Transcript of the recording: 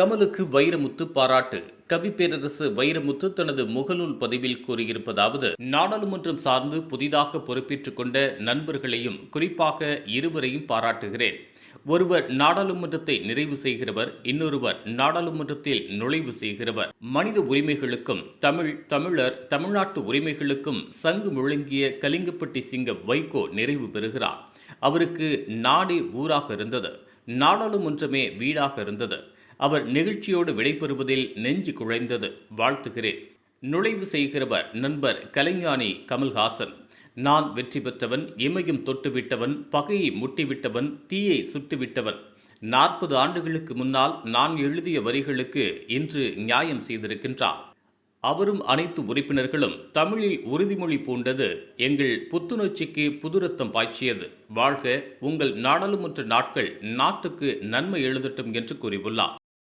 கமலுக்கு வைரமுத்து பாராட்டு. கவி பேரரசு வைரமுத்து தனது முகநூல் பதிவில் கூறியிருப்பதாவது நாடாளுமன்றம் சார்ந்து புதிதாக பொறுப்பேற்றுக் கொண்ட நண்பர்களையும் குறிப்பாக இருவரையும் பாராட்டுகிறேன். ஒருவர் நாடாளுமன்றத்தை நிறைவு செய்கிறவர் இன்னொருவர் நாடாளுமன்றத்தில் நுழைவு செய்கிறவர். மனித உரிமைகளுக்கும் தமிழ் தமிழர் தமிழ்நாட்டு உரிமைகளுக்கும் சங்கு முழங்கிய கலிங்கப்பட்டி சிங்கம் வைகோ நிறைவு பெறுகிறார். அவருக்கு நாடே ஊராக இருந்தது. நாடாளுமன்றமே வீடாக இருந்தது. அவர் நெகிழ்ச்சியோடு விடைபெறுவதில் நெஞ்சு குழைந்தது. வாழ்த்துகிறேன். நுழைவு செய்கிறவர் நண்பர் கலைஞானி கமல்ஹாசன். நான் வெற்றி பெற்றவன் இமயம் தொட்டுவிட்டவன் பகையை முட்டிவிட்டவன் தீயை சுட்டுவிட்டவன். நாற்பது ஆண்டுகளுக்கு முன்னால் நான் எழுதிய வரிகளுக்கு இன்று நியாயம் செய்திருக்கின்றார். அவரும் அனைத்து உறுப்பினர்களும் தமிழில் உறுதிமொழி பூண்டது எங்கள் புத்துணர்ச்சிக்கு புதுரத்தம் பாய்ச்சியது. வாழ்க உங்கள் நாடாளுமன்ற நாட்கள் நாட்டுக்கு நன்மை எழுதட்டும் என்று கூறியுள்ளார்.